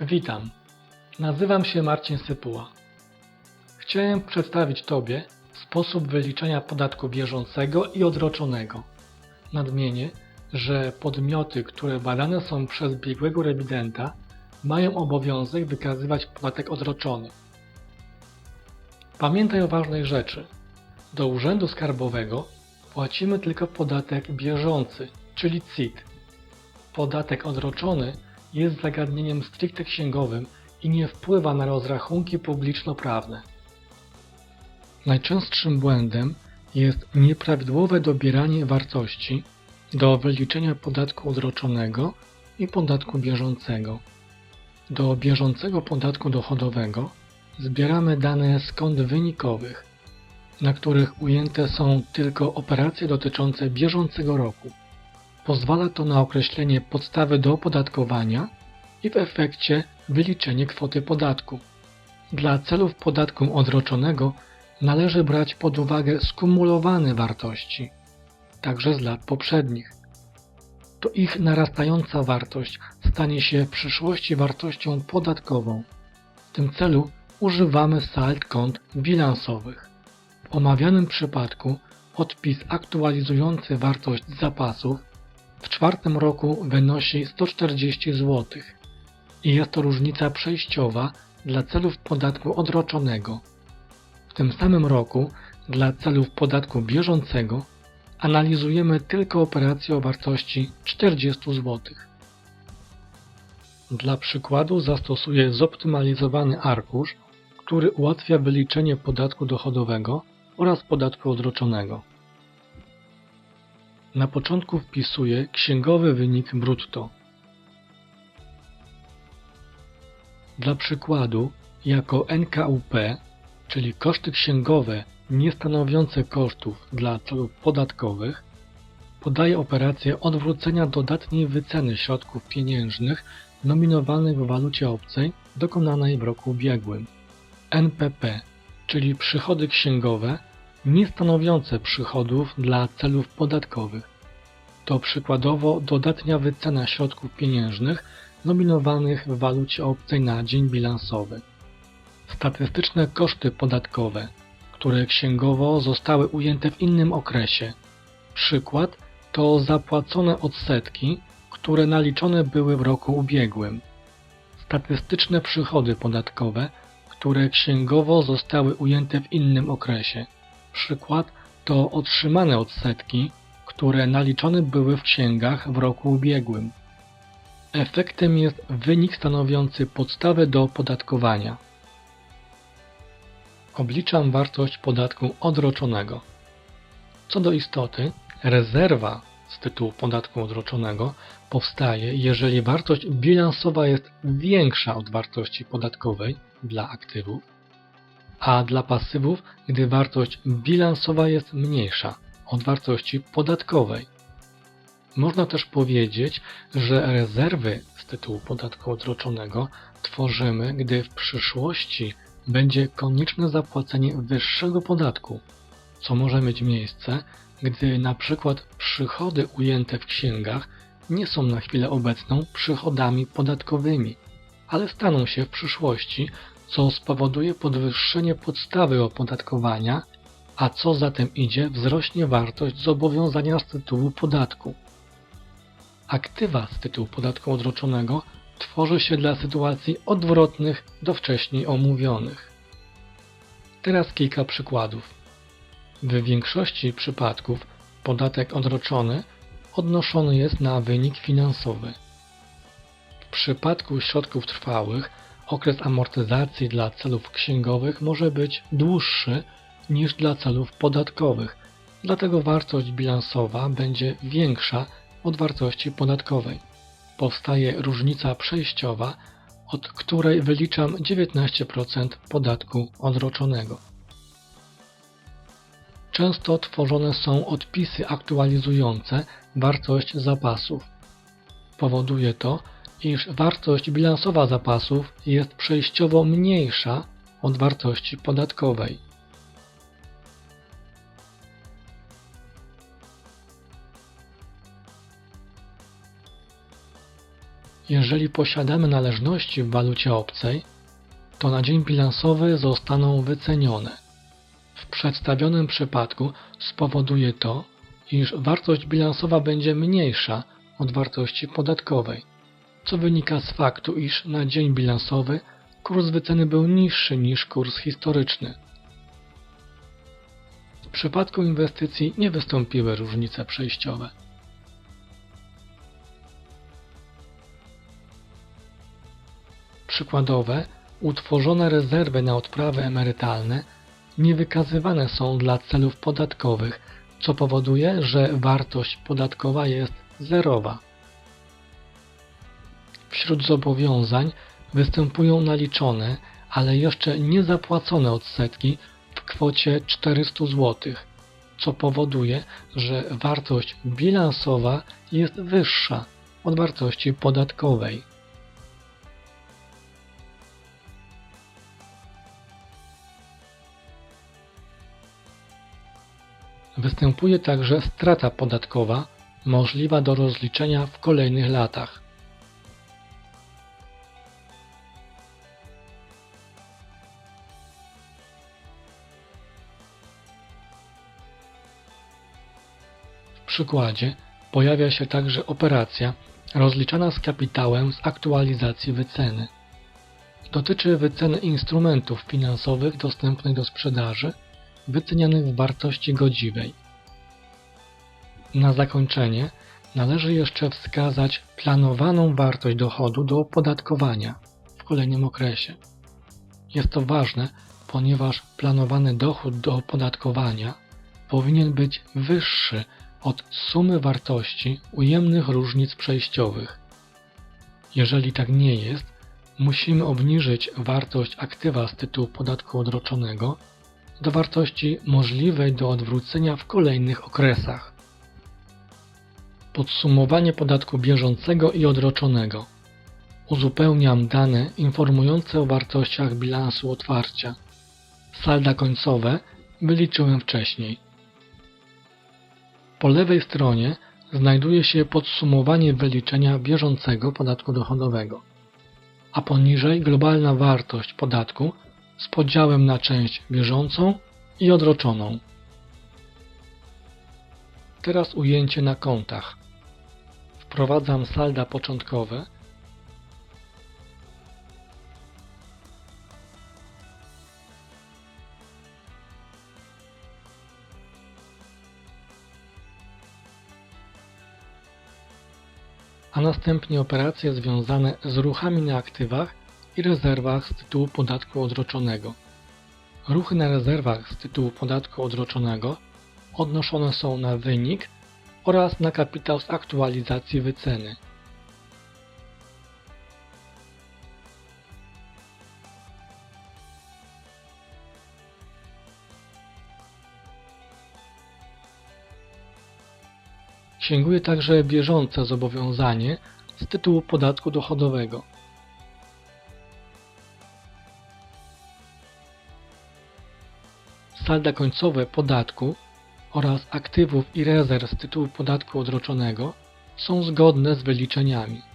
Witam. Nazywam się Marcin Sypuła. Chciałem przedstawić Tobie sposób wyliczenia podatku bieżącego i odroczonego. Nadmienię, że podmioty, które badane są przez biegłego rewidenta, mają obowiązek wykazywać podatek odroczony. Pamiętaj o ważnej rzeczy. Do Urzędu Skarbowego płacimy tylko podatek bieżący, czyli CIT. Podatek odroczony jest zagadnieniem stricte księgowym i nie wpływa na rozrachunki publiczno-prawne. Najczęstszym błędem jest nieprawidłowe dobieranie wartości do wyliczenia podatku odroczonego i podatku bieżącego. Do bieżącego podatku dochodowego zbieramy dane z kont wynikowych, na których ujęte są tylko operacje dotyczące bieżącego roku. Pozwala to na określenie podstawy do opodatkowania i w efekcie wyliczenie kwoty podatku. Dla celów podatku odroczonego należy brać pod uwagę skumulowane wartości, także z lat poprzednich. To ich narastająca wartość stanie się w przyszłości wartością podatkową. W tym celu używamy sald kont bilansowych. W omawianym przypadku odpis aktualizujący wartość zapasów w czwartym roku wynosi 140 zł i jest to różnica przejściowa dla celów podatku odroczonego. W tym samym roku dla celów podatku bieżącego analizujemy tylko operacje o wartości 40 zł. Dla przykładu zastosuję zoptymalizowany arkusz, który ułatwia wyliczenie podatku dochodowego oraz podatku odroczonego. Na początku wpisuję księgowy wynik brutto. Dla przykładu, jako NKUP, czyli koszty księgowe nie stanowiące kosztów dla celów podatkowych, podaję operację odwrócenia dodatniej wyceny środków pieniężnych nominowanych w walucie obcej dokonanej w roku ubiegłym. NPP, czyli przychody księgowe nie stanowiące przychodów dla celów podatkowych. To przykładowo dodatnia wycena środków pieniężnych nominowanych w walucie obcej na dzień bilansowy. Statystyczne koszty podatkowe, które księgowo zostały ujęte w innym okresie. Przykład to zapłacone odsetki, które naliczone były w roku ubiegłym. Statystyczne przychody podatkowe, które księgowo zostały ujęte w innym okresie. Przykład to otrzymane odsetki, które naliczone były w księgach w roku ubiegłym. Efektem jest wynik stanowiący podstawę do opodatkowania. Obliczam wartość podatku odroczonego. Co do istoty, rezerwa z tytułu podatku odroczonego powstaje, jeżeli wartość bilansowa jest większa od wartości podatkowej dla aktywów, a dla pasywów, gdy wartość bilansowa jest mniejsza od wartości podatkowej. Można też powiedzieć, że rezerwy z tytułu podatku odroczonego tworzymy, gdy w przyszłości będzie konieczne zapłacenie wyższego podatku, co może mieć miejsce, gdy na przykład przychody ujęte w księgach nie są na chwilę obecną przychodami podatkowymi, ale staną się w przyszłości, co spowoduje podwyższenie podstawy opodatkowania, a co za tym idzie wzrośnie wartość zobowiązania z tytułu podatku. Aktywa z tytułu podatku odroczonego tworzy się dla sytuacji odwrotnych do wcześniej omówionych. Teraz kilka przykładów. W większości przypadków podatek odroczony odnoszony jest na wynik finansowy. W przypadku środków trwałych okres amortyzacji dla celów księgowych może być dłuższy niż dla celów podatkowych, dlatego wartość bilansowa będzie większa od wartości podatkowej. Powstaje różnica przejściowa, od której wyliczam 19% podatku odroczonego. Często tworzone są odpisy aktualizujące wartość zapasów. Powoduje to, iż wartość bilansowa zapasów jest przejściowo mniejsza od wartości podatkowej. Jeżeli posiadamy należności w walucie obcej, to na dzień bilansowy zostaną wycenione. W przedstawionym przypadku spowoduje to, iż wartość bilansowa będzie mniejsza od wartości podatkowej, co wynika z faktu, iż na dzień bilansowy kurs wyceny był niższy niż kurs historyczny. W przypadku inwestycji nie wystąpiły różnice przejściowe. Przykładowe, utworzone rezerwy na odprawy emerytalne nie wykazywane są dla celów podatkowych, co powoduje, że wartość podatkowa jest zerowa. Wśród zobowiązań występują naliczone, ale jeszcze nie zapłacone odsetki w kwocie 400 zł, co powoduje, że wartość bilansowa jest wyższa od wartości podatkowej. Występuje także strata podatkowa możliwa do rozliczenia w kolejnych latach. Przykładzie pojawia się także operacja rozliczana z kapitałem z aktualizacji wyceny. Dotyczy wyceny instrumentów finansowych dostępnych do sprzedaży wycenianych w wartości godziwej. Na zakończenie należy jeszcze wskazać planowaną wartość dochodu do opodatkowania w kolejnym okresie. Jest to ważne, ponieważ planowany dochód do opodatkowania powinien być wyższy od sumy wartości ujemnych różnic przejściowych. Jeżeli tak nie jest, musimy obniżyć wartość aktywa z tytułu podatku odroczonego do wartości możliwej do odwrócenia w kolejnych okresach. Podsumowanie podatku bieżącego i odroczonego. Uzupełniam dane informujące o wartościach bilansu otwarcia. Salda końcowe wyliczyłem wcześniej. Po lewej stronie znajduje się podsumowanie wyliczenia bieżącego podatku dochodowego, a poniżej globalna wartość podatku z podziałem na część bieżącą i odroczoną. Teraz ujęcie na kontach. Wprowadzam salda początkowe. A następnie operacje związane z ruchami na aktywach i rezerwach z tytułu podatku odroczonego. Ruchy na rezerwach z tytułu podatku odroczonego odnoszone są na wynik oraz na kapitał z aktualizacji wyceny. Księguje także bieżące zobowiązanie z tytułu podatku dochodowego. salda końcowe podatku oraz aktywów i rezerw z tytułu podatku odroczonego są zgodne z wyliczeniami.